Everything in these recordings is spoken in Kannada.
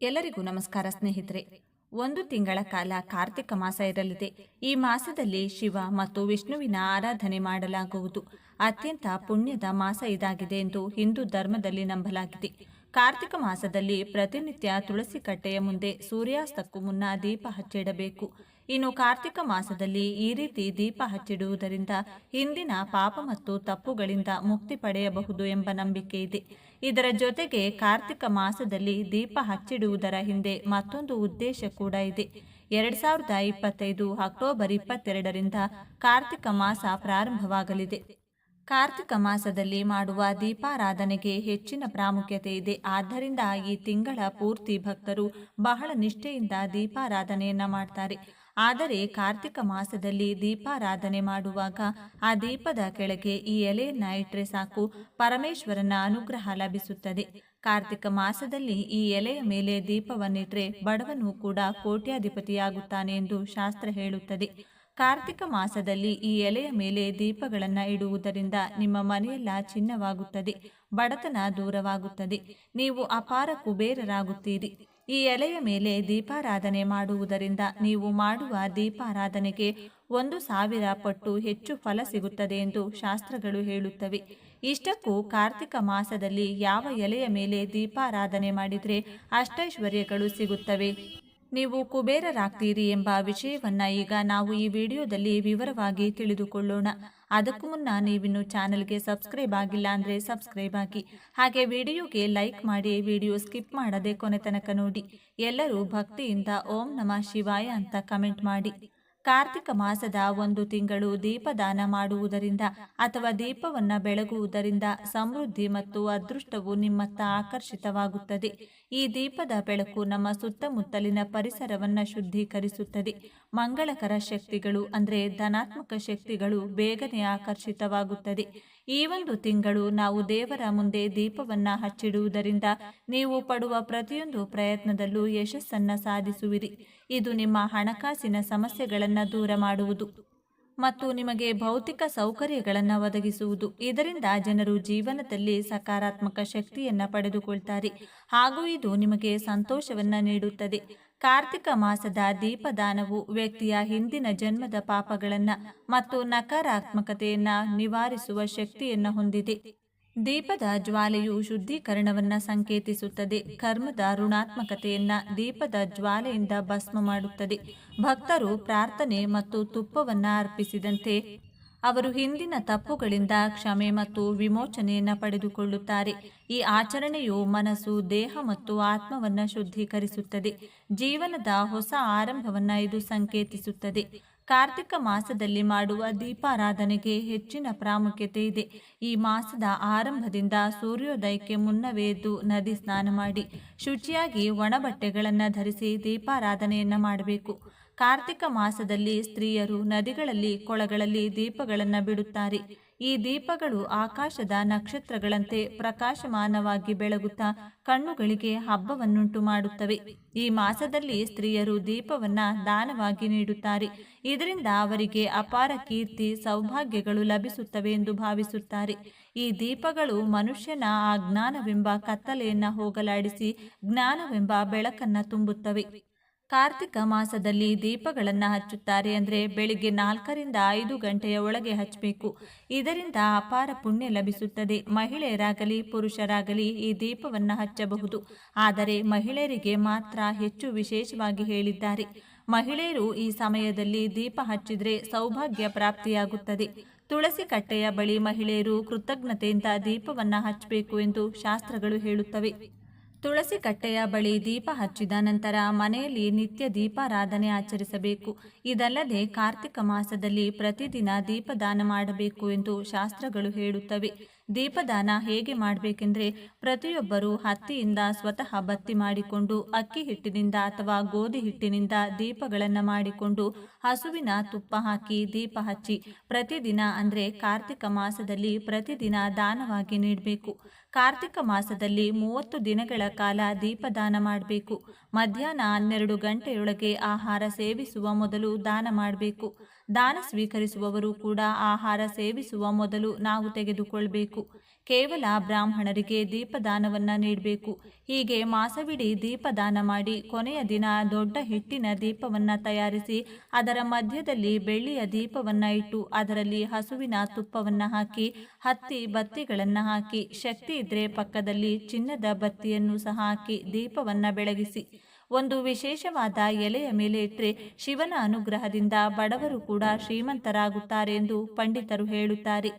ಎಲ್ಲರಿಗೂ ನಮಸ್ಕಾರ ಸ್ನೇಹಿತರೆ. ಒಂದು ತಿಂಗಳ ಕಾಲ ಕಾರ್ತಿಕ ಮಾಸ ಇರಲಿದೆ. ಈ ಮಾಸದಲ್ಲಿ ಶಿವ ಮತ್ತು ವಿಷ್ಣುವಿನ ಆರಾಧನೆ ಮಾಡಲಾಗುವುದು. ಅತ್ಯಂತ ಪುಣ್ಯದ ಮಾಸ ಇದಾಗಿದೆ ಎಂದು ಹಿಂದೂ ಧರ್ಮದಲ್ಲಿ ನಂಬಲಾಗಿದೆ. ಕಾರ್ತಿಕ ಮಾಸದಲ್ಲಿ ಪ್ರತಿನಿತ್ಯ ತುಳಸಿ ಕಟ್ಟೆಯ ಮುಂದೆ ಸೂರ್ಯಾಸ್ತಕ್ಕೂ ಮುನ್ನ ದೀಪ ಹಚ್ಚಿಡಬೇಕು. ಇನ್ನು ಕಾರ್ತಿಕ ಮಾಸದಲ್ಲಿ ಈ ರೀತಿ ದೀಪ ಹಚ್ಚಿಡುವುದರಿಂದ ಹಿಂದಿನ ಪಾಪ ಮತ್ತು ತಪ್ಪುಗಳಿಂದ ಮುಕ್ತಿ ಪಡೆಯಬಹುದು ಎಂಬ ನಂಬಿಕೆ ಇದೆ. ಇದರ ಜೊತೆಗೆ ಕಾರ್ತಿಕ ಮಾಸದಲ್ಲಿ ದೀಪ ಹಚ್ಚಿಡುವುದರ ಹಿಂದೆ ಮತ್ತೊಂದು ಉದ್ದೇಶ ಕೂಡ ಇದೆ. ಎರಡ್ ಸಾವಿರದ ಇಪ್ಪತ್ತೈದು ಅಕ್ಟೋಬರ್ ಇಪ್ಪತ್ತೆರಡರಿಂದ ಕಾರ್ತಿಕ ಮಾಸ ಪ್ರಾರಂಭವಾಗಲಿದೆ. ಕಾರ್ತಿಕ ಮಾಸದಲ್ಲಿ ಮಾಡುವ ದೀಪಾರಾಧನೆಗೆ ಹೆಚ್ಚಿನ ಪ್ರಾಮುಖ್ಯತೆ ಇದೆ. ಆದ್ದರಿಂದ ಈ ತಿಂಗಳ ಪೂರ್ತಿ ಭಕ್ತರು ಬಹಳ ನಿಷ್ಠೆಯಿಂದ ದೀಪಾರಾಧನೆಯನ್ನ ಮಾಡ್ತಾರೆ. ಆದರೆ ಕಾರ್ತಿಕ ಮಾಸದಲ್ಲಿ ದೀಪಾರಾಧನೆ ಮಾಡುವಾಗ ಆ ದೀಪದ ಕೆಳಗೆ ಈ ಎಲೆಯನ್ನ ಇಟ್ಟರೆ ಸಾಕು, ಪರಮೇಶ್ವರನ ಅನುಗ್ರಹ ಲಭಿಸುತ್ತದೆ. ಕಾರ್ತಿಕ ಮಾಸದಲ್ಲಿ ಈ ಎಲೆಯ ಮೇಲೆ ದೀಪವನ್ನಿಟ್ರೆ ಬಡವನು ಕೂಡ ಕೋಟ್ಯಾಧಿಪತಿಯಾಗುತ್ತಾನೆ ಎಂದು ಶಾಸ್ತ್ರ ಹೇಳುತ್ತದೆ. ಕಾರ್ತಿಕ ಮಾಸದಲ್ಲಿ ಈ ಎಲೆಯ ಮೇಲೆ ದೀಪಗಳನ್ನು ಇಡುವುದರಿಂದ ನಿಮ್ಮ ಮನೆಯೆಲ್ಲ ಚಿನ್ನವಾಗುತ್ತದೆ, ಬಡತನ ದೂರವಾಗುತ್ತದೆ. ನೀವು ಅಪಾರ ಕುಬೇರರಾಗುತ್ತೀರಿ. ಈ ಎಲೆಯ ಮೇಲೆ ದೀಪಾರಾಧನೆ ಮಾಡುವುದರಿಂದ ನೀವು ಮಾಡುವ ದೀಪಾರಾಧನೆಗೆ ಒಂದು ಸಾವಿರ ಪಟ್ಟು ಹೆಚ್ಚು ಫಲ ಸಿಗುತ್ತದೆ ಎಂದು ಶಾಸ್ತ್ರಗಳು ಹೇಳುತ್ತವೆ. ಇಷ್ಟಕ್ಕೂ ಕಾರ್ತಿಕ ಮಾಸದಲ್ಲಿ ಯಾವ ಎಲೆಯ ಮೇಲೆ ದೀಪಾರಾಧನೆ ಮಾಡಿದರೆ ಅಷ್ಟೈಶ್ವರ್ಯಗಳು ಸಿಗುತ್ತವೆ. ನೀವು ಕುಬೇರರಾಗ್ತೀರಿ ಎಂಬ ವಿಷಯವನ್ನ ಈಗ ನಾವು ಈ ವಿಡಿಯೋದಲ್ಲಿ ವಿವರವಾಗಿ ತಿಳಿದುಕೊಳ್ಳೋಣ. ಅದಕ್ಕೂ ಮುನ್ನ ನೀವಿನ್ನು ಚಾನೆಲ್ಗೆ ಸಬ್ಸ್ಕ್ರೈಬ್ ಆಗಿಲ್ಲ ಅಂದರೆ ಸಬ್ಸ್ಕ್ರೈಬ್ ಆಗಿ. ಹಾಗೆ ವಿಡಿಯೋಗೆ ಲೈಕ್ ಮಾಡಿ, ವಿಡಿಯೋ ಸ್ಕಿಪ್ ಮಾಡದೆ ಕೊನೆ ತನಕ ನೋಡಿ. ಎಲ್ಲರೂ ಭಕ್ತಿಯಿಂದ ಓಂ ನಮಃ ಶಿವಾಯ ಅಂತ ಕಮೆಂಟ್ ಮಾಡಿ. ಕಾರ್ತಿಕ ಮಾಸದ ಒಂದು ತಿಂಗಳು ದೀಪದಾನ ಮಾಡುವುದರಿಂದ ಅಥವಾ ದೀಪವನ್ನ ಬೆಳಗುವುದರಿಂದ ಸಮೃದ್ಧಿ ಮತ್ತು ಅದೃಷ್ಟವು ನಿಮ್ಮತ್ತ ಆಕರ್ಷಿತವಾಗುತ್ತದೆ. ಈ ದೀಪದ ಬೆಳಕು ನಮ್ಮ ಸುತ್ತಮುತ್ತಲಿನ ಪರಿಸರವನ್ನು ಶುದ್ಧೀಕರಿಸುತ್ತದೆ. ಮಂಗಳಕರ ಶಕ್ತಿಗಳು ಅಂದರೆ ಧನಾತ್ಮಕ ಶಕ್ತಿಗಳು ಬೇಗನೆ ಆಕರ್ಷಿತವಾಗುತ್ತದೆ. ಈ ಒಂದು ತಿಂಗಳು ನಾವು ದೇವರ ಮುಂದೆ ದೀಪವನ್ನ ಹಚ್ಚಿಡುವುದರಿಂದ ನೀವು ಪಡುವ ಪ್ರತಿಯೊಂದು ಪ್ರಯತ್ನದಲ್ಲೂ ಯಶಸ್ಸನ್ನ ಸಾಧಿಸುವಿರಿ. ಇದು ನಿಮ್ಮ ಹಣಕಾಸಿನ ಸಮಸ್ಯೆಗಳನ್ನು ದೂರ ಮಾಡುವುದು ಮತ್ತು ನಿಮಗೆ ಭೌತಿಕ ಸೌಕರ್ಯಗಳನ್ನು ಒದಗಿಸುವುದು. ಇದರಿಂದ ಜನರು ಜೀವನದಲ್ಲಿ ಸಕಾರಾತ್ಮಕ ಶಕ್ತಿಯನ್ನು ಪಡೆದುಕೊಳ್ತಾರೆ ಹಾಗೂ ಇದು ನಿಮಗೆ ಸಂತೋಷವನ್ನು ನೀಡುತ್ತದೆ. ಕಾರ್ತಿಕ ಮಾಸದ ದೀಪದಾನವು ವ್ಯಕ್ತಿಯ ಹಿಂದಿನ ಜನ್ಮದ ಪಾಪಗಳನ್ನು ಮತ್ತು ನಕಾರಾತ್ಮಕತೆಯನ್ನು ನಿವಾರಿಸುವ ಶಕ್ತಿಯನ್ನು ಹೊಂದಿದೆ. ದೀಪದ ಜ್ವಾಲೆಯು ಶುದ್ಧೀಕರಣವನ್ನು ಸಂಕೇತಿಸುತ್ತದೆ. ಕರ್ಮದ ಋಣಾತ್ಮಕತೆಯನ್ನ ದೀಪದ ಜ್ವಾಲೆಯಿಂದ ಭಸ್ಮ ಮಾಡುತ್ತದೆ. ಭಕ್ತರು ಪ್ರಾರ್ಥನೆ ಮತ್ತು ತುಪ್ಪವನ್ನು ಅರ್ಪಿಸಿದಂತೆ ಅವರು ಹಿಂದಿನ ತಪ್ಪುಗಳಿಂದ ಕ್ಷಮೆ ಮತ್ತು ವಿಮೋಚನೆಯನ್ನು ಪಡೆದುಕೊಳ್ಳುತ್ತಾರೆ. ಈ ಆಚರಣೆಯು ಮನಸ್ಸು, ದೇಹ ಮತ್ತು ಆತ್ಮವನ್ನು ಶುದ್ಧೀಕರಿಸುತ್ತದೆ. ಜೀವನದ ಹೊಸ ಆರಂಭವನ್ನು ಇದು ಸಂಕೇತಿಸುತ್ತದೆ. ಕಾರ್ತಿಕ ಮಾಸದಲ್ಲಿ ಮಾಡುವ ದೀಪಾರಾಧನೆಗೆ ಹೆಚ್ಚಿನ ಪ್ರಾಮುಖ್ಯತೆ ಇದೆ. ಈ ಮಾಸದ ಆರಂಭದಿಂದ ಸೂರ್ಯೋದಯಕ್ಕೆ ಮುನ್ನವೇ ಎದ್ದು ನದಿ ಸ್ನಾನ ಮಾಡಿ, ಶುಚಿಯಾಗಿ ಒಣಬಟ್ಟೆಗಳನ್ನು ಧರಿಸಿ ದೀಪಾರಾಧನೆಯನ್ನು ಮಾಡಬೇಕು. ಕಾರ್ತಿಕ ಮಾಸದಲ್ಲಿ ಸ್ತ್ರೀಯರು ನದಿಗಳಲ್ಲಿ, ಕೊಳಗಳಲ್ಲಿ ದೀಪಗಳನ್ನು ಬಿಡುತ್ತಾರೆ. ಈ ದೀಪಗಳು ಆಕಾಶದ ನಕ್ಷತ್ರಗಳಂತೆ ಪ್ರಕಾಶಮಾನವಾಗಿ ಬೆಳಗುತ್ತಾ ಕಣ್ಣುಗಳಿಗೆ ಹಬ್ಬವನ್ನುಂಟು ಮಾಡುತ್ತವೆ. ಈ ಮಾಸದಲ್ಲಿ ಸ್ತ್ರೀಯರು ದೀಪವನ್ನ ದಾನವಾಗಿ ನೀಡುತ್ತಾರೆ. ಇದರಿಂದ ಅವರಿಗೆ ಅಪಾರ ಕೀರ್ತಿ, ಸೌಭಾಗ್ಯಗಳು ಲಭಿಸುತ್ತವೆ ಎಂದು ಭಾವಿಸುತ್ತಾರೆ. ಈ ದೀಪಗಳು ಮನುಷ್ಯನ ಆ ಜ್ಞಾನವೆಂಬ ಕತ್ತಲೆಯನ್ನ ಹೋಗಲಾಡಿಸಿ ಜ್ಞಾನವೆಂಬ ಬೆಳಕನ್ನ ತುಂಬುತ್ತವೆ. ಕಾರ್ತಿಕ ಮಾಸದಲ್ಲಿ ದೀಪಗಳನ್ನು ಹಚ್ಚುತ್ತಾರೆ ಅಂದರೆ ಬೆಳಿಗ್ಗೆ ನಾಲ್ಕರಿಂದ ಐದು ಗಂಟೆಯ ಒಳಗೆ ಹಚ್ಚಬೇಕು. ಇದರಿಂದ ಅಪಾರ ಪುಣ್ಯ ಲಭಿಸುತ್ತದೆ. ಮಹಿಳೆಯರಾಗಲಿ, ಪುರುಷರಾಗಲಿ ಈ ದೀಪವನ್ನು ಹಚ್ಚಬಹುದು. ಆದರೆ ಮಹಿಳೆಯರಿಗೆ ಮಾತ್ರ ಹೆಚ್ಚು ವಿಶೇಷವಾಗಿ ಹೇಳಿದ್ದಾರೆ. ಮಹಿಳೆಯರು ಈ ಸಮಯದಲ್ಲಿ ದೀಪ ಹಚ್ಚಿದರೆ ಸೌಭಾಗ್ಯ ಪ್ರಾಪ್ತಿಯಾಗುತ್ತದೆ. ತುಳಸಿ ಕಟ್ಟೆಯ ಬಳಿ ಮಹಿಳೆಯರು ಕೃತಜ್ಞತೆಯಿಂದ ದೀಪವನ್ನು ಹಚ್ಚಬೇಕು ಎಂದು ಶಾಸ್ತ್ರಗಳು ಹೇಳುತ್ತವೆ. ತುಳಸಿ ಕಟ್ಟೆಯ ಬಳಿ ದೀಪ ಹಚ್ಚಿದ ನಂತರ ಮನೆಯಲ್ಲಿ ನಿತ್ಯ ದೀಪಾರಾಧನೆ ಆಚರಿಸಬೇಕು. ಇದಲ್ಲದೆ ಕಾರ್ತಿಕ ಮಾಸದಲ್ಲಿ ಪ್ರತಿದಿನ ದೀಪದಾನ ಮಾಡಬೇಕು ಎಂದು ಶಾಸ್ತ್ರಗಳು ಹೇಳುತ್ತವೆ. ದೀಪದಾನ ಹೇಗೆ ಮಾಡಬೇಕೆಂದರೆ ಪ್ರತಿಯೊಬ್ಬರು ಹತ್ತಿಯಿಂದ ಸ್ವತಃ ಬತ್ತಿ ಮಾಡಿಕೊಂಡು ಅಕ್ಕಿ ಹಿಟ್ಟಿನಿಂದ ಅಥವಾ ಗೋಧಿ ಹಿಟ್ಟಿನಿಂದ ದೀಪಗಳನ್ನು ಮಾಡಿಕೊಂಡು ಹಸುವಿನ ತುಪ್ಪ ಹಾಕಿ ದೀಪ ಹಚ್ಚಿ ಪ್ರತಿದಿನ ಅಂದರೆ ಕಾರ್ತಿಕ ಮಾಸದಲ್ಲಿ ಪ್ರತಿದಿನ ದಾನವಾಗಿ ನೀಡಬೇಕು. ಕಾರ್ತಿಕ ಮಾಸದಲ್ಲಿ ಮೂವತ್ತು ದಿನಗಳ ಕಾಲ ದೀಪದಾನ ಮಾಡಬೇಕು. ಮಧ್ಯಾಹ್ನ ಹನ್ನೆರಡು ಗಂಟೆಯೊಳಗೆ ಆಹಾರ ಸೇವಿಸುವ ಮೊದಲು ದಾನ ಮಾಡಬೇಕು. ದಾನ ಸ್ವೀಕರಿಸುವವರು ಕೂಡ ಆಹಾರ ಸೇವಿಸುವ ಮೊದಲು ನಾವು ತೆಗೆದುಕೊಳ್ಬೇಕು. ಕೇವಲ ಬ್ರಾಹ್ಮಣರಿಗೆ ದೀಪದಾನವನ್ನ ನೀಡಬೇಕು. ಹೀಗೆ ಮಾಸವಿಡೀ ದೀಪದಾನ ಮಾಡಿ ಕೊನೆಯ ದಿನ ದೊಡ್ಡ ಹಿಟ್ಟಿನ ದೀಪವನ್ನ ತಯಾರಿಸಿ ಅದರ ಮಧ್ಯದಲ್ಲಿ ಬೆಳ್ಳಿಯ ದೀಪವನ್ನ ಇಟ್ಟು ಅದರಲ್ಲಿ ಹಸುವಿನ ತುಪ್ಪವನ್ನ ಹಾಕಿ, ಹತ್ತಿ ಬತ್ತಿಗಳನ್ನು ಹಾಕಿ, ಶಕ್ತಿ ಇದ್ರೆ ಪಕ್ಕದಲ್ಲಿ ಚಿನ್ನದ ಬತ್ತಿಯನ್ನು ಸಹ ಹಾಕಿ ದೀಪವನ್ನ ಬೆಳಗಿಸಿ. ಒಂದು ವಿಶೇಷವಾದ ಎಲೆಯ ಮೇಲೆ ಇಟ್ಟರೆ ಶಿವನ ಅನುಗ್ರಹದಿಂದ ಬಡವರು ಕೂಡ ಶ್ರೀಮಂತರಾಗುತ್ತಾರೆ ಎಂದು ಪಂಡಿತರು ಹೇಳುತ್ತಾರೆ.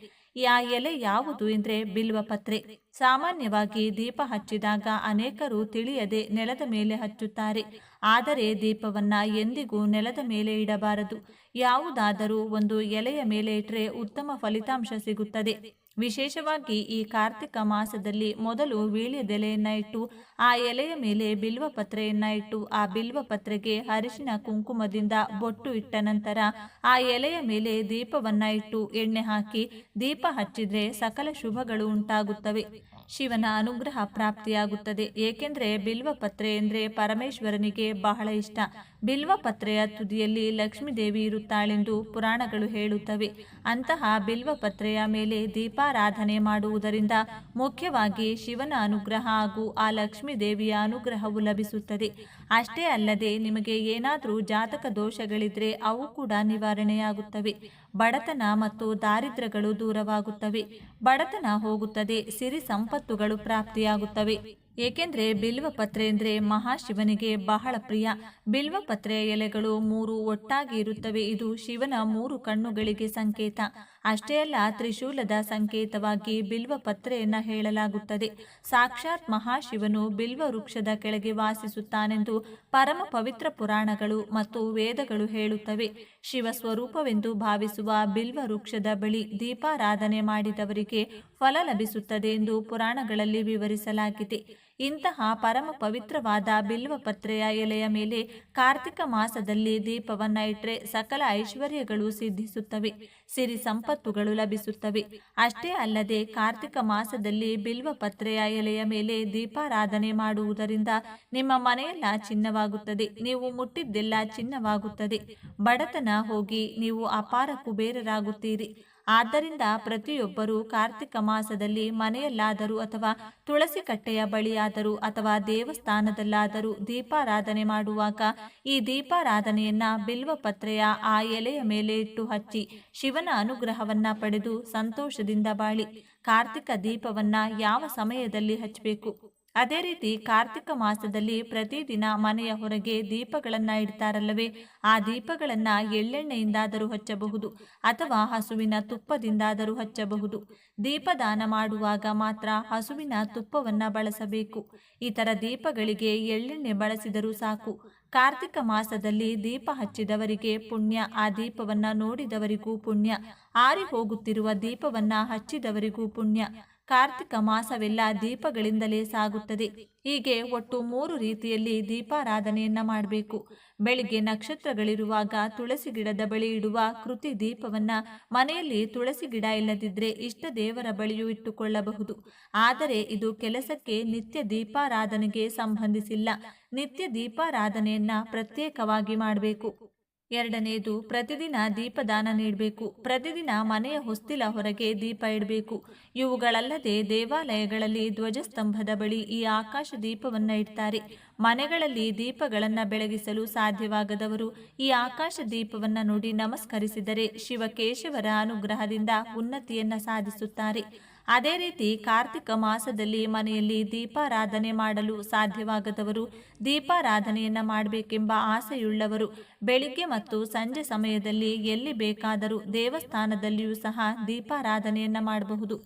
ಆ ಎಲೆ ಯಾವುದು ಎಂದರೆ ಬಿಲ್ವಪತ್ರೆ ಸಾಮಾನ್ಯವಾಗಿ ದೀಪ ಹಚ್ಚಿದಾಗ ಅನೇಕರು ತಿಳಿಯದೆ ನೆಲದ ಮೇಲೆ ಹಚ್ಚುತ್ತಾರೆ. ಆದರೆ ದೀಪವನ್ನ ಎಂದಿಗೂ ನೆಲದ ಮೇಲೆ ಇಡಬಾರದು. ಯಾವುದಾದರೂ ಒಂದು ಎಲೆಯ ಮೇಲೆ ಇಟ್ಟರೆ ಉತ್ತಮ ಫಲಿತಾಂಶ ಸಿಗುತ್ತದೆ. ವಿಶೇಷವಾಗಿ ಈ ಕಾರ್ತಿಕ ಮಾಸದಲ್ಲಿ ಮೊದಲು ವೀಳ್ಯದೆಲೆಯನ್ನ ಇಟ್ಟು ಆ ಎಲೆಯ ಮೇಲೆ ಬಿಲ್ವ ಪತ್ರೆಯನ್ನ ಇಟ್ಟು ಆ ಬಿಲ್ವ ಪತ್ರೆಗೆ ಅರಿಶಿನ ಕುಂಕುಮದಿಂದ ಬೊಟ್ಟು ಇಟ್ಟ ನಂತರ ಆ ಎಲೆಯ ಮೇಲೆ ದೀಪವನ್ನ ಇಟ್ಟು ಎಣ್ಣೆ ಹಾಕಿ ದೀಪ ಹಚ್ಚಿದ್ರೆ ಸಕಲ ಶುಭಗಳು ಉಂಟಾಗುತ್ತವೆ. ಶಿವನ ಅನುಗ್ರಹ ಪ್ರಾಪ್ತಿಯಾಗುತ್ತದೆ. ಏಕೆಂದರೆ ಬಿಲ್ವಪತ್ರೆ ಎಂದರೆ ಪರಮೇಶ್ವರನಿಗೆ ಬಹಳ ಇಷ್ಟ. ಬಿಲ್ವಪತ್ರೆಯ ತುದಿಯಲ್ಲಿ ಲಕ್ಷ್ಮೀದೇವಿ ಇರುತ್ತಾಳೆಂದು ಪುರಾಣಗಳು ಹೇಳುತ್ತವೆ. ಅಂತಹ ಬಿಲ್ವಪತ್ರೆಯ ಮೇಲೆ ದೀಪಾರಾಧನೆ ಮಾಡುವುದರಿಂದ ಮುಖ್ಯವಾಗಿ ಶಿವನ ಅನುಗ್ರಹ ಹಾಗೂ ಆ ಲಕ್ಷ್ಮೀದೇವಿಯ ಅನುಗ್ರಹವು ಲಭಿಸುತ್ತದೆ. ಅಷ್ಟೇ ಅಲ್ಲದೆ ನಿಮಗೆ ಏನಾದರೂ ಜಾತಕ ದೋಷಗಳಿದ್ರೆ ಅವು ಕೂಡ ನಿವಾರಣೆಯಾಗುತ್ತವೆ. ಬಡತನ ಮತ್ತು ದಾರಿದ್ರ್ಯಗಳು ದೂರವಾಗುತ್ತವೆ. ಬಡತನ ಹೋಗುತ್ತದೆ. ಸಿರಿ ಸಂಪತ್ತುಗಳು ಪ್ರಾಪ್ತಿಯಾಗುತ್ತವೆ. ಏಕೆಂದರೆ ಬಿಲ್ವಪತ್ರೆ ಎಂದರೆ ಮಹಾಶಿವನಿಗೆ ಬಹಳ ಪ್ರಿಯ. ಬಿಲ್ವಪತ್ರೆಯ ಎಲೆಗಳು ಮೂರು ಒಟ್ಟಾಗಿ ಇರುತ್ತವೆ. ಇದು ಶಿವನ ಮೂರು ಕಣ್ಣುಗಳಿಗೆ ಸಂಕೇತ. ಅಷ್ಟೇ ಅಲ್ಲ, ತ್ರಿಶೂಲದ ಸಂಕೇತವಾಗಿ ಬಿಲ್ವ ಪತ್ರೆಯನ್ನು ಹೇಳಲಾಗುತ್ತದೆ. ಸಾಕ್ಷಾತ್ ಮಹಾಶಿವನು ಬಿಲ್ವ ವೃಕ್ಷದ ಕೆಳಗೆ ವಾಸಿಸುತ್ತಾನೆಂದು ಪರಮ ಪವಿತ್ರ ಪುರಾಣಗಳು ಮತ್ತು ವೇದಗಳು ಹೇಳುತ್ತವೆ. ಶಿವ ಸ್ವರೂಪವೆಂದು ಭಾವಿಸುವ ಬಿಲ್ವ ವೃಕ್ಷದ ಬಳಿ ದೀಪಾರಾಧನೆ ಮಾಡಿದವರಿಗೆ ಫಲ ಲಭಿಸುತ್ತದೆ ಎಂದು ಪುರಾಣಗಳಲ್ಲಿ ವಿವರಿಸಲಾಗಿದೆ. ಇಂತಹ ಪರಮ ಪವಿತ್ರವಾದ ಬಿಲ್ವ ಪತ್ರೆಯ ಎಲೆಯ ಮೇಲೆ ಕಾರ್ತಿಕ ಮಾಸದಲ್ಲಿ ದೀಪವನ್ನ ಇಟ್ಟರೆ ಸಕಲ ಐಶ್ವರ್ಯಗಳು ಸಿದ್ಧಿಸುತ್ತವೆ, ಸಿರಿ ಸಂಪತ್ತುಗಳು ಲಭಿಸುತ್ತವೆ. ಅಷ್ಟೇ ಅಲ್ಲದೆ ಕಾರ್ತಿಕ ಮಾಸದಲ್ಲಿ ಬಿಲ್ವ ಪತ್ರೆಯ ಎಲೆಯ ಮೇಲೆ ದೀಪಾರಾಧನೆ ಮಾಡುವುದರಿಂದ ನಿಮ್ಮ ಮನೆಯೆಲ್ಲ ಚಿನ್ನವಾಗುತ್ತದೆ, ನೀವು ಮುಟ್ಟಿದ್ದೆಲ್ಲ ಚಿನ್ನವಾಗುತ್ತದೆ. ಬಡತನ ಹೋಗಿ ನೀವು ಅಪಾರ ಕುಬೇರರಾಗುತ್ತೀರಿ. ಆದ್ದರಿಂದ ಪ್ರತಿಯೊಬ್ಬರೂ ಕಾರ್ತಿಕ ಮಾಸದಲ್ಲಿ ಮನೆಯಲ್ಲಾದರೂ ಅಥವಾ ತುಳಸಿ ಕಟ್ಟೆಯ ಬಳಿಯಾದರೂ ಅಥವಾ ದೇವಸ್ಥಾನದಲ್ಲಾದರೂ ದೀಪಾರಾಧನೆ ಮಾಡುವಾಗ ಈ ದೀಪಾರಾಧನೆಯನ್ನ ಬಿಲ್ವಪತ್ರೆಯ ಆ ಎಲೆಯ ಮೇಲೆ ಇಟ್ಟು ಹಚ್ಚಿ ಶಿವನ ಅನುಗ್ರಹವನ್ನ ಪಡೆದು ಸಂತೋಷದಿಂದ ಬಾಳಿ ಕಾರ್ತಿಕ ದೀಪವನ್ನ ಯಾವ ಸಮಯದಲ್ಲಿ ಹಚ್ಚಬೇಕು? ಅದೇ ರೀತಿ ಕಾರ್ತಿಕ ಮಾಸದಲ್ಲಿ ಪ್ರತಿದಿನ ಮನೆಯ ಹೊರಗೆ ದೀಪಗಳನ್ನು ಇಡ್ತಾರಲ್ಲವೇ? ಆ ದೀಪಗಳನ್ನು ಎಳ್ಳೆಣ್ಣೆಯಿಂದಾದರೂ ಹಚ್ಚಬಹುದು ಅಥವಾ ಹಸುವಿನ ತುಪ್ಪದಿಂದಾದರೂ ಹಚ್ಚಬಹುದು. ದೀಪದಾನ ಮಾಡುವಾಗ ಮಾತ್ರ ಹಸುವಿನ ತುಪ್ಪವನ್ನು ಬಳಸಬೇಕು. ಇತರ ದೀಪಗಳಿಗೆ ಎಳ್ಳೆಣ್ಣೆ ಬಳಸಿದರೂ ಸಾಕು. ಕಾರ್ತಿಕ ಮಾಸದಲ್ಲಿ ದೀಪ ಹಚ್ಚಿದವರಿಗೆ ಪುಣ್ಯ, ಆ ದೀಪವನ್ನ ನೋಡಿದವರಿಗೂ ಪುಣ್ಯ ಆರಿ ಹೋಗುತ್ತಿರುವ ದೀಪವನ್ನ ಹಚ್ಚಿದವರಿಗೂ ಪುಣ್ಯ. ಕಾರ್ತಿಕ ಮಾಸವೆಲ್ಲ ದೀಪಗಳಿಂದಲೇ ಸಾಗುತ್ತದೆ. ಹೀಗೆ ಒಟ್ಟು ಮೂರು ರೀತಿಯಲ್ಲಿ ದೀಪಾರಾಧನೆಯನ್ನ ಮಾಡಬೇಕು. ಬೆಳಿಗ್ಗೆ ನಕ್ಷತ್ರಗಳಿರುವಾಗ ತುಳಸಿ ಗಿಡದ ಬಳಿ ಇಡುವ ಕೃತಿ ದೀಪವನ್ನ ಮನೆಯಲ್ಲಿ ತುಳಸಿ ಗಿಡ ಇಲ್ಲದಿದ್ರೆ ಇಷ್ಟ ದೇವರ ಬಳಿಯೂ ಇಟ್ಟುಕೊಳ್ಳಬಹುದು. ಆದರೆ ಇದು ಕೆಲಸಕ್ಕೆ ನಿತ್ಯ ದೀಪಾರಾಧನೆಗೆ ಸಂಬಂಧಿಸಿಲ್ಲ. ನಿತ್ಯ ದೀಪಾರಾಧನೆಯನ್ನ ಪ್ರತ್ಯೇಕವಾಗಿ ಮಾಡಬೇಕು. ಎರಡನೆಯದು ಪ್ರತಿದಿನ ದೀಪದಾನ ನೀಡಬೇಕು. ಪ್ರತಿದಿನ ಮನೆಯ ಹೊಸ್ತಿಲ ಹೊರಗೆ ದೀಪ ಇಡಬೇಕು. ಇವುಗಳಲ್ಲದೆ ದೇವಾಲಯಗಳಲ್ಲಿ ಧ್ವಜಸ್ತಂಭದ ಬಳಿ ಈ ಆಕಾಶ ದೀಪವನ್ನು ಇಡ್ತಾರೆ. ಮನೆಗಳಲ್ಲಿ ದೀಪಗಳನ್ನು ಬೆಳಗಿಸಲು ಸಾಧ್ಯವಾಗದವರು ಈ ಆಕಾಶ ದೀಪವನ್ನು ನೋಡಿ ನಮಸ್ಕರಿಸಿದರೆ ಶಿವಕೇಶವರ ಅನುಗ್ರಹದಿಂದ ಉನ್ನತಿಯನ್ನು ಸಾಧಿಸುತ್ತಾರೆ. ಅದೇ ರೀತಿ ಕಾರ್ತಿಕ ಮಾಸದಲ್ಲಿ ಮನೆಯಲ್ಲಿ ದೀಪಾರಾಧನೆ ಮಾಡಲು ಸಾಧ್ಯವಾಗದವರು ದೀಪಾರಾಧನೆಯನ್ನು ಮಾಡಬೇಕೆಂಬ ಆಸೆಯುಳ್ಳವರು ಬೆಳಿಗ್ಗೆ ಮತ್ತು ಸಂಜೆ ಸಮಯದಲ್ಲಿ ಎಲ್ಲಿ ಬೇಕಾದರೂ ದೇವಸ್ಥಾನದಲ್ಲಿಯೂ ಸಹ ದೀಪಾರಾಧನೆಯನ್ನು ಮಾಡಬಹುದು.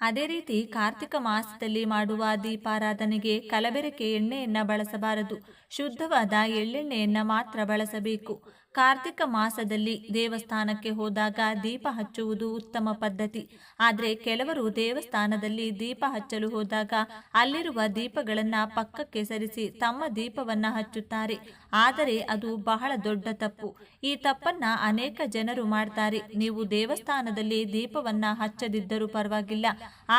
ಅದೇ ರೀತಿ ಕಾರ್ತಿಕ ಮಾಸದಲ್ಲಿ ಮಾಡುವ ದೀಪಾರಾಧನೆಗೆ ಕಲಬೆರಕೆ ಎಣ್ಣೆಯನ್ನ ಬಳಸಬಾರದು. ಶುದ್ಧವಾದ ಎಳ್ಳೆಣ್ಣೆಯನ್ನು ಮಾತ್ರ ಬಳಸಬೇಕು. ಕಾರ್ತಿಕ ಮಾಸದಲ್ಲಿ ದೇವಸ್ಥಾನಕ್ಕೆ ಹೋದಾಗ ದೀಪ ಹಚ್ಚುವುದು ಉತ್ತಮ ಪದ್ಧತಿ. ಆದರೆ ಕೆಲವರು ದೇವಸ್ಥಾನದಲ್ಲಿ ದೀಪ ಹಚ್ಚಲು ಹೋದಾಗ ಅಲ್ಲಿರುವ ದೀಪಗಳನ್ನು ಪಕ್ಕಕ್ಕೆ ಸರಿಸಿ ತಮ್ಮ ದೀಪವನ್ನು ಹಚ್ಚುತ್ತಾರೆ. ಆದರೆ ಅದು ಬಹಳ ದೊಡ್ಡ ತಪ್ಪು. ಈ ತಪ್ಪನ್ನ ಅನೇಕ ಜನರು ಮಾಡ್ತಾರೆ. ನೀವು ದೇವಸ್ಥಾನದಲ್ಲಿ ದೀಪವನ್ನ ಹಚ್ಚದಿದ್ದರೂ ಪರವಾಗಿಲ್ಲ.